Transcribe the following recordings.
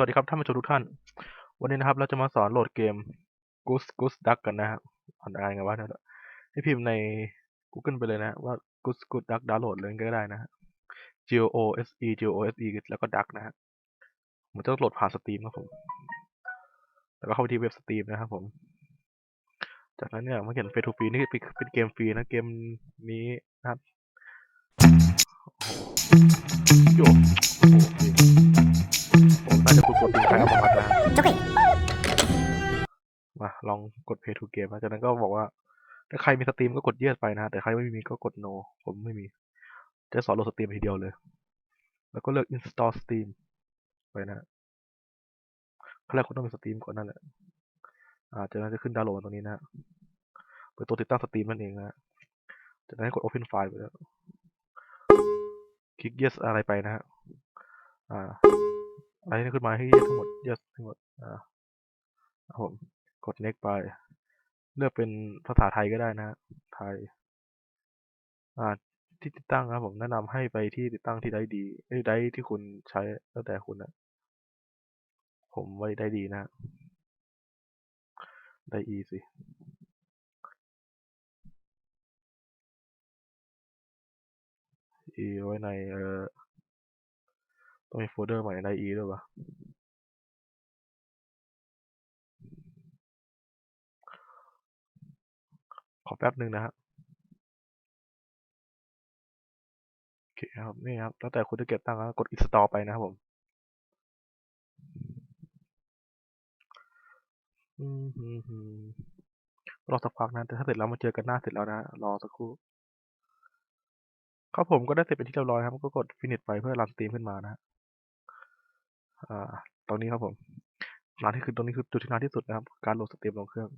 วัสดีครับท่านผู้ชมทุกท่าน วันนี้นะครับเราจะมาสอนโหลดเกม Goose Goose Duck กันนะครับอ่านอะไรกันวะเนี่ยให้พิมพ์ใน Google ไปเลยนะว่า Goose Goose Duck ดาวน์โหลดเลยก็ได้นะ G O S E G O S E แล้วก็ Duck นะฮะมันจะโหลดผ่านสตรีมครับผม แล้วก็เข้าไปที่เว็บสตรีมนะครับผม จากนั้นเนี่ยมาเขียนเฟรทูฟรีนี่เป็นเป็นเกมฟรีนะเกมนี้นะครับโอ้โหโยโอ้โหผมน่าจะกดกดติงใครเอามามัดนะ Joking. มาลองกด Pay to Game นะจากนั้นก็บอกว่า ถ้าใครมีสตรีมก็กด Yes ไปนะ แต่ใครไม่มีก็กด No ผมไม่มี จะสอนโหลดสตรีมทีเดียวเลย แล้วก็เลือก Install Steam ไปนะขั้นแรกคุณต้องมีสตรีมก่อนนั่นแหละอ่าจากนั้นจะขึ้นดาวน์โหลดตรงนี้นะฮะเป็นตัวติดตั้งสตรีมนั่นเองนะฮะจากนั้นให้กด Open File ไปแล้วคลิก Yes อะไรไปนะฮะอ่าอะ ไรที่ขึ้นมาให้ Yes ทั้งหมด Yes ทั้งหมดอ่าครับผมกด next ไป เลือกเป็นภาษาไทยก็ได้นะฮะไทย อ่า ที่ติดตั้งนะครับผมแนะนำให้ไปที่ติดตั้งที่ได้ดีเอ้ได้ที่คุณใช้แล้วแต่คุณนะผมไว้ได้ดีนะได้ E สิ E ไว้ในเอ่อ ต้องมีโฟลเดอร์ใหม่ใน E ด้วยวะขอแป๊บหนึ่งนะฮะโอเคครับนี่ครับแล้วแต่คุณจะเก็บตั้งนะกด install ไปนะครับผมอืมฮึมฮึมรอสักพักนะแต่ถ้าเสร็จแล้วมาเจอกันหน้าเสร็จแล้วนะรอสักครู่ครับผมก็ได้เสร็จเป็นที่เรียบร้อยครับ ก็กด finish ไปเพื่อรันสตรีมขึ้นมานะฮะ อ่าตรงนี้ครับผมนานที่คือตรงนี้คือจุดที่นานที่สุดนะครับ การโหลดสตรีมลงเครื่อง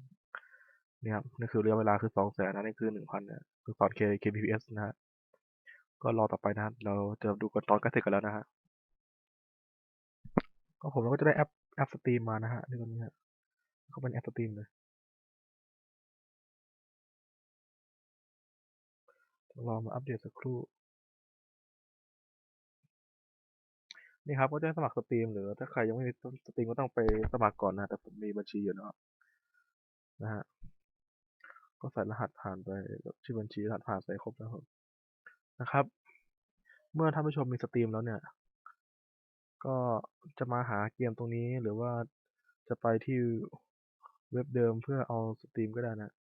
นี่ครับนี่คือระยะเวลาคือสองแสนนะนี่คือหนึ่งพันเนี่ยคือสอน K kbps นะฮะก็รอต่อไปนะครับเราจะดูกันตอนใกล้เสร็จกันแล้วนะฮะก็ผมเราก็จะได้แอปแอปสตรีมมานะฮะนี่ตรงนี้ฮะเขาเป็นแอปสตรีมเลยรอมาอัปเดตสักครู่ นี่ครับก็จะสมัครสตรีมหรือถ้าใครยังไม่มีสตรีมก็ต้องไปสมัครก่อนนะแต่ผมมีบัญชีอยู่นะครับนะฮะก็ใส่รหัสผ่านไปชื่อบัญชีรหัสผ่านใส่ครบแล้วครับนะครับ เมื่อท่านผู้ชมมีสตรีมแล้วเนี่ย ก็จะมาหาเกมตรงนี้หรือว่าจะไปที่เว็บเดิมเพื่อเอาสตรีมก็ได้นะ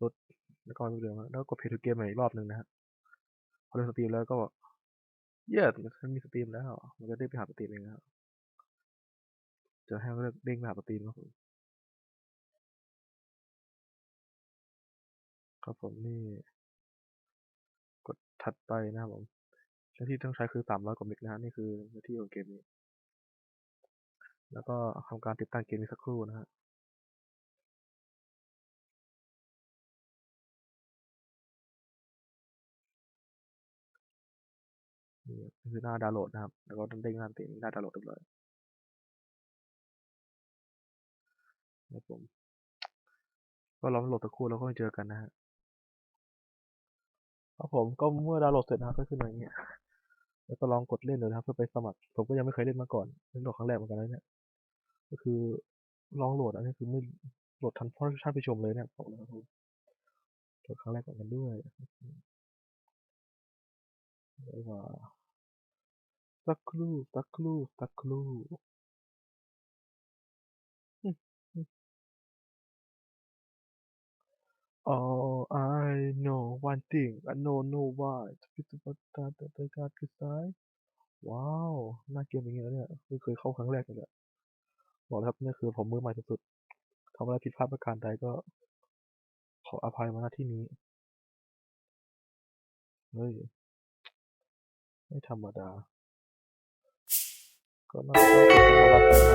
ลดแล้วก็เว็บเดิมแล้วก็กด Pay to Game ใหม่อีกรอบหนึ่งนะฮะพอเล่นสตรีมแล้วก็ เย้ฉันมีสตรีมแล้ว มันก็ได้ไปหาสตรีมเองนะครับจะให้มันเลือกเด้งไปหาสตรีมครับผมครับผมนี่ กดถัดไปนะครับผมหน้าที่ต้องใช้คือสามร้อยกว่าเมกนะฮะนี่คือหน้าที่ของเกมนี้ แล้วก็ทำการติดตั้งเกมนี้สักครู่นะฮะ นี่คือหน้าดาวน์โหลดนะครับ แล้วก็เด้งหน้าติดหน้าดาวน์โหลดเรียบร้อยครับผม ก็รอมันโหลดสักครู่แล้วก็เจอกันนะฮะครับผมก็เมื่อดาวน์โหลดเสร็จนะครับก็ขึ้นมาอย่างเงี้ยแล้วก็ลองกดเล่นดูนะครับเพื่อไปสมัคร ผมก็ยังไม่เคยเล่นมาก่อนเล่นโหลดครั้งแรกเหมือนกันนะเนี่ยก็คือลองโหลดอันนี้คือไม่โหลดทันพ่อท่านไปชมเลยเนี่ยบอกเลยครับผมโหลดครั้งแรกเหมือนกันด้วย แล้วก็สักครู่สักครู่สักครู่ All I know one thing I know no why พิจารณาแต่แต่การคือซ้าย ว้าวน่าเกมอย่างเงี้ยเนี่ยเพิ่เคยเข้าครั้งแรกเลยเนี่ยบอกเลยครับนี่คือผมมือใหม่สุดๆทำอะไรผิดพลาดประการใดก็ ขออภัยมาณที่นี้ เฮ้ย ไม่ธรรมดา ก็น่าจะต้อง